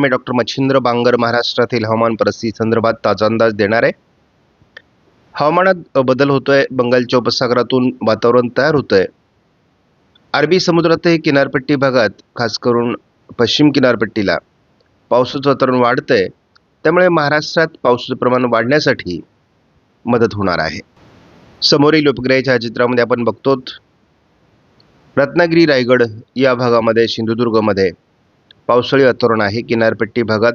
मी doctor Machhindra Bangar महाराष्ट्रातील हवामान परिस्थिती संदर्भात ताजा अंदाज देणार आहे. हवामानात बदल होतोय बंगालच्या उपसागरातून वातावरण तयार होतंय. अरबी समुद्रातही किनारपट्टी भागात खास करून पश्चिम किनारपट्टीला पावसाचं वातावरण वाढतंय. त्यामुळे महाराष्ट्रात पावसाचं प्रमाण वाढण्यासाठी मदत होणार आहे. समोरील उपग्रह छायाचित्रामध्ये आपण बघतो रत्नागिरी रायगड या भागामध्ये सिंधुदुर्गमध्ये पावसाळी वातावरण आहे. किनारपट्टी भागात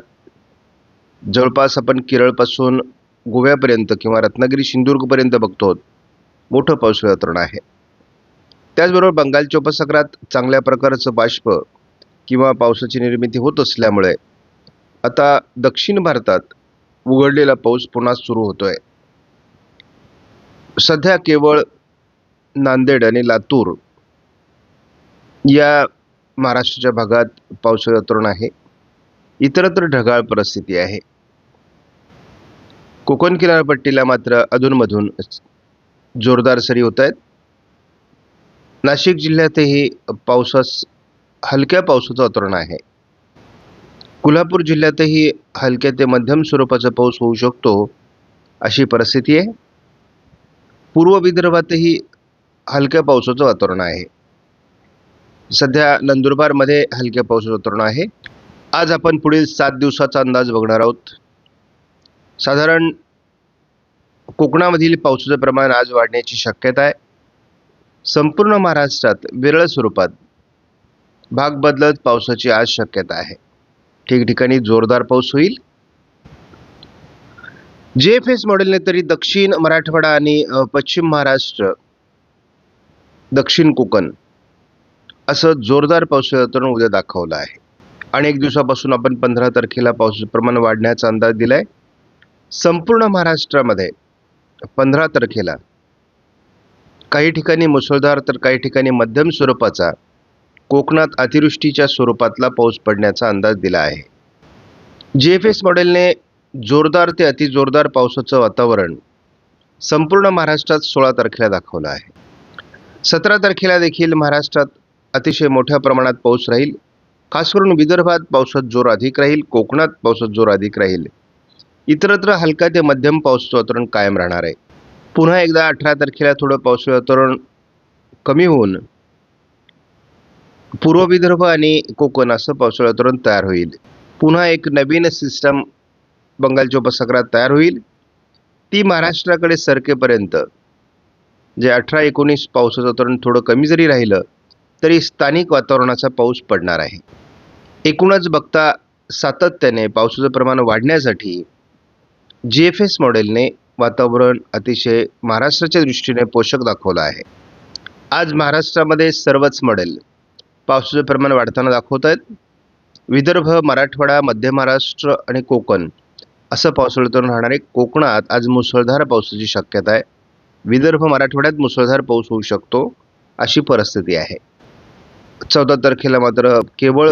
जवळपास आपण केरळपासून गोव्यापर्यंत किंवा रत्नागिरी सिंधुदुर्गपर्यंत बघतो. मोठं पावसाळी वातावरण आहे. त्याचबरोबर बंगालच्या उपसागरात चांगल्या प्रकारचं बाष्प किंवा पावसाची निर्मिती होत असल्यामुळे आता दक्षिण भारतात उघडलेला पाऊस पुन्हा सुरू होतोय. सध्या केवळ नांदेड आणि लातूर या महाराष्ट्राच्या भागात पावसाळी वातावरण आहे. इतरत्र ढगाळ परिस्थिती आहे. कोकण किनारपट्टीला मात्र अधूनमधून जोरदार सरी होत आहेत नाशिक जिल्ह्यातही पावसास हलक्या पावसाचं वातावरण आहे. कोल्हापूर जिल्ह्यातही हलक्या ते मध्यम स्वरूपाचा पाऊस होऊ शकतो अशी परिस्थिती आहे. पूर्व विदर्भातही हलक्या पावसाचं वातावरण आहे. सध्या नंदुरबारमध्ये हलक्या पावसाचं वातावरण आहे. आज आपण पुढील सात दिवसाचा अंदाज बघणार आहोत. साधारण कोकणामधील पावसाचं प्रमाण आज वाढण्याची शक्यता आहे. संपूर्ण महाराष्ट्रात विरळ स्वरूपात भाग बदलत पावसाची आज शक्यता आहे. ठिकठिकाणी जोरदार पाऊस होईल. जे एफ एस मॉडेलने तरी दक्षिण मराठवाडा आणि पश्चिम महाराष्ट्र दक्षिण कोकण असं जोरदार पावसाचं वातावरण उद्या दाखवलं आहे. आणि एक दिवसापासून आपण पंधरा तारखेला पावसाचं प्रमाण वाढण्याचा अंदाज दिलाय. संपूर्ण महाराष्ट्रामध्ये पंधरा तारखेला काही ठिकाणी मुसळधार तर काही ठिकाणी मध्यम स्वरूपाचा कोकणात अतिवृष्टीच्या स्वरूपातला पाऊस पडण्याचा अंदाज दिला आहे. जी एफ एस मॉडेलने जोरदार ते अतिजोरदार पावसाचं वातावरण संपूर्ण महाराष्ट्रात सोळा तारखेला दाखवलं आहे. सतरा तारखेला देखील महाराष्ट्रात अतिशय मोठ्या प्रमाणात पाऊस राहील. खास करून विदर्भात पावसात जोर अधिक राहील कोकणात पावसात जोर अधिक राहील. इतरत्र हलका ते मध्यम पावसाचं वातावरण कायम राहणार आहे. पुन्हा एकदा अठरा तारखेला थोडं पावसाचं वातावरण कमी होऊन पूर्व विदर्भ आणि कोकण असं पावसाळी वातावरण तयार होईल. पुन्हा एक नवीन सिस्टम बंगालच्या उपसागरात तयार होईल. ती महाराष्ट्राकडे सरकेपर्यंत. जे अठरा एकोणीस पावसाचं वातावरण थोडं कमी जरी राहिलं तरी स्थानिक वातावरणाचा पाऊस पडणार आहे. एकूणच बघता सातत्याने पावसाचं प्रमाण वाढण्यासाठी जी एफ एस मॉडेलने वातावरण अतिशय महाराष्ट्राच्या दृष्टीने पोषक दाखवलं आहे. आज महाराष्ट्रामध्ये सर्वच मॉडेल पावसाचं प्रमाण वाढताना दाखवत आहेत. विदर्भ मराठवाडा मध्य महाराष्ट्र आणि कोकण असं पावसाळ्यातून राहणारे कोकणात आज मुसळधार पावसाची शक्यता आहे. विदर्भ मराठवाड्यात मुसळधार पाऊस होऊ शकतो अशी परिस्थिती आहे. चौदा तारखेला मात्र केवळ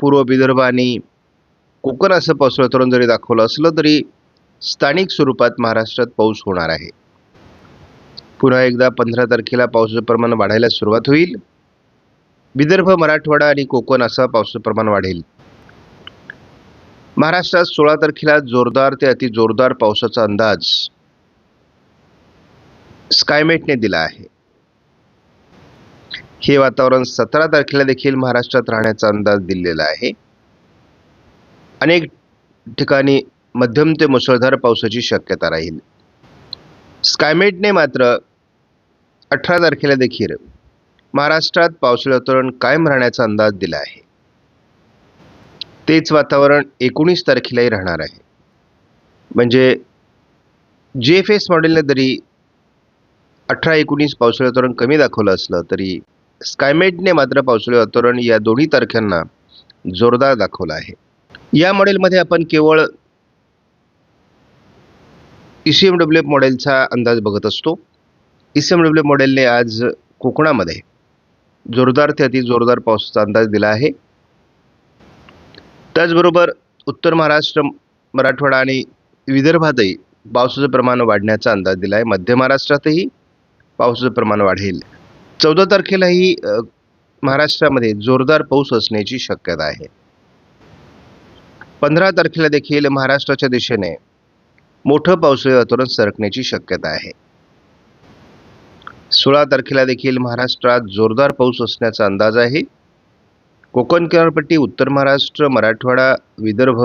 पूर्व विदर्भ आणि कोकण असं पावसाळी जरी दाखवलं असलं तरी स्थानिक स्वरूपात महाराष्ट्रात पाऊस होणार आहे. पुन्हा एकदा पंधरा तारखेला पावसाचं प्रमाण वाढायला सुरुवात होईल. विदर्भ मराठवाडा आणि कोकण असा पावसाचं प्रमाण वाढेल. महाराष्ट्रात सोळा तारखेला जोरदार ते अति जोरदार पावसाचा अंदाज. स्कायमेटने दिला आहे. हे वातावरण सतरा तारखेला देखील महाराष्ट्रात राहण्याचा अंदाज दिलेला आहे. अनेक ठिकाणी मध्यम ते मुसळधार पावसाची शक्यता राहील. स्कायमेटने मात्र अठरा तारखेला देखील महाराष्ट्रात पावसाळी वातावरण कायम राहण्याचा अंदाज दिला आहे. तेच वातावरण एकोणीस तारखेलाही राहणार आहे. म्हणजे जे एफ एस मॉडेलने जरी अठरा एकोणीस पावसाळी वातावरण कमी दाखवलं असलं तरी स्कायमेटने मात्र पावसाळी वातावरण या दोन्ही तारखांना जोरदार दाखवलं आहे. या मॉडेलमध्ये आपण केवळ E C M W F मॉडेलचा अंदाज बघत असतो. E C M W F मॉडेलने आज कोकणामध्ये जोरदार ते अति जोरदार पावसाचा अंदाज दिला आहे. त्याचबरोबर उत्तर महाराष्ट्र मराठवाडा आणि विदर्भातही पावसाचं प्रमाण वाढण्याचा अंदाज दिला आहे. मध्य महाराष्ट्रातही पावसाचं प्रमाण वाढेल. चौदा तारखेलाही महाराष्ट्रामध्ये जोरदार पाऊस असण्याची शक्यता आहे. पंधरा तारखेला देखील महाराष्ट्राच्या दिशेने मोठं पावसाळी वातावरण सरकण्याची शक्यता आहे. सोळा तारखेला देखील महाराष्ट्रात जोरदार पाऊस असण्याचा अंदाज आहे. कोकण किनारपट्टी उत्तर महाराष्ट्र मराठवाडा विदर्भ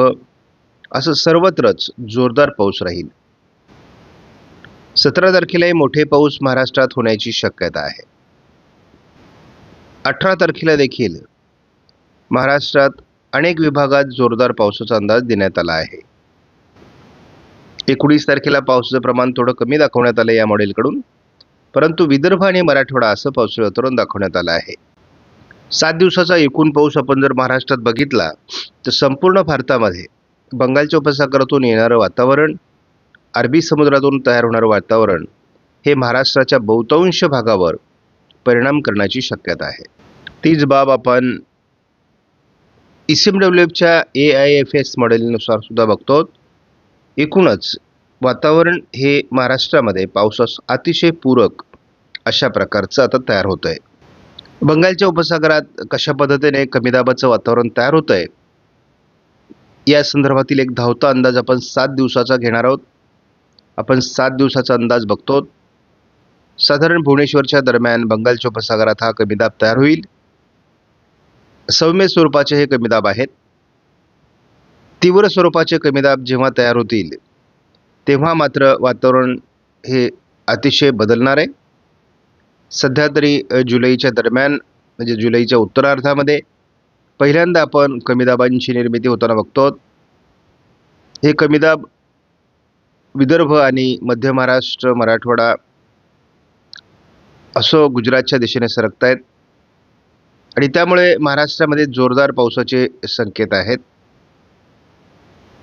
असं सर्वत्रच जोरदार पाऊस राहील. सतरा तारखेलाही मोठे पाऊस महाराष्ट्रात होण्याची शक्यता आहे. अठरा तारखेला देखील महाराष्ट्रात अनेक विभागात जोरदार पावसाचा अंदाज देण्यात आला आहे. एकोणीस तारखेला पावसाचं प्रमाण थोडं कमी दाखवण्यात आलं या मॉडेलकडून परंतु विदर्भ आणि मराठवाडा असं पावसाळी वातावरण दाखवण्यात आलं आहे. सात दिवसाचा एकूण पाऊस आपण जर महाराष्ट्रात बघितला तर संपूर्ण भारतामध्ये बंगालच्या उपसागरातून येणारं वातावरण अरबी समुद्रातून तयार होणारं वातावरण हे महाराष्ट्राच्या बहुतांश भागावर परिणाम करण्याची शक्यता आहे. तीच बाब आपण ई सी एम डब्ल्यू एफच्या ए आय एफ एस मॉडेलनुसार सुद्धा बघतो. एकूणच वातावरण हे महाराष्ट्रामध्ये पावसास अतिशय पूरक अशा प्रकारचं आता तयार होतं आहे बंगालच्या उपसागरात कशा पद्धतीने कमी दाबाचं वातावरण तयार होतं आहे या संदर्भातील एक धावता अंदाज आपण सात दिवसाचा घेणार आहोत. आपण सात दिवसाचा अंदाज बघतो. साधारण भुवनेश्वरच्या दरम्यान बंगालच्या उपसागरात हा कमी दाब तयार होईल. सौम्य स्वरूपाचे हे कमी दाब आहेत. तीव्र स्वरूपाचे कमी दाब जेव्हा तयार होतील तेव्हा मात्र वातावरण हे अतिशय बदलणार आहे. सध्या तरी जुलैच्या दरम्यान म्हणजे जुलैच्या उत्तरार्धामध्ये पहिल्यांदा आपण कमी दाबांची निर्मिती होताना बघतो. हे कमी दाब विदर्भ आणि मध्य महाराष्ट्र मराठवाडा असो गुजरातच्या दिशेने सरकत आहेत आणि त्यामुळे महाराष्ट्रामध्ये जोरदार पावसाचे संकेत आहेत.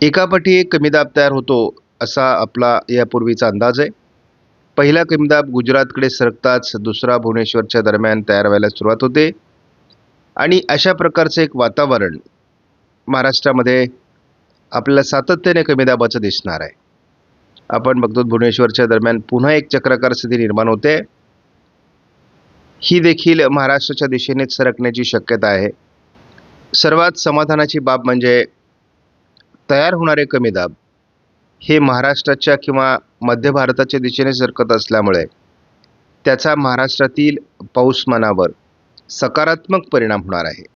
एकापटी एक कमी दाब तयार होतो असा आपला यापूर्वीचा अंदाज आहे. पहिला कमी दाब गुजरातकडे सरकताच दुसरा भुवनेश्वरच्या दरम्यान तयार व्हायला सुरुवात होते. आणि अशा प्रकारचं एक वातावरण महाराष्ट्रामध्ये आपल्याला सातत्याने कमी दाबाचं दिसणार आहे. आपण बघतो भुवनेश्वरच्या दरम्यान पुन्हा एक चक्राकार स्थिती निर्माण होते. ही देखील महाराष्ट्राच्या दिशेनेच सरकण्याची शक्यता आहे. सर्वात समाधानाची बाब म्हणजे तयार होणारे कमी दाब. हे महाराष्ट्राच्या किंवा मध्य भारताच्या दिशेने सरकत असल्यामुळे त्याचा महाराष्ट्रातील पाऊसमानावर सकारात्मक परिणाम होणार आहे.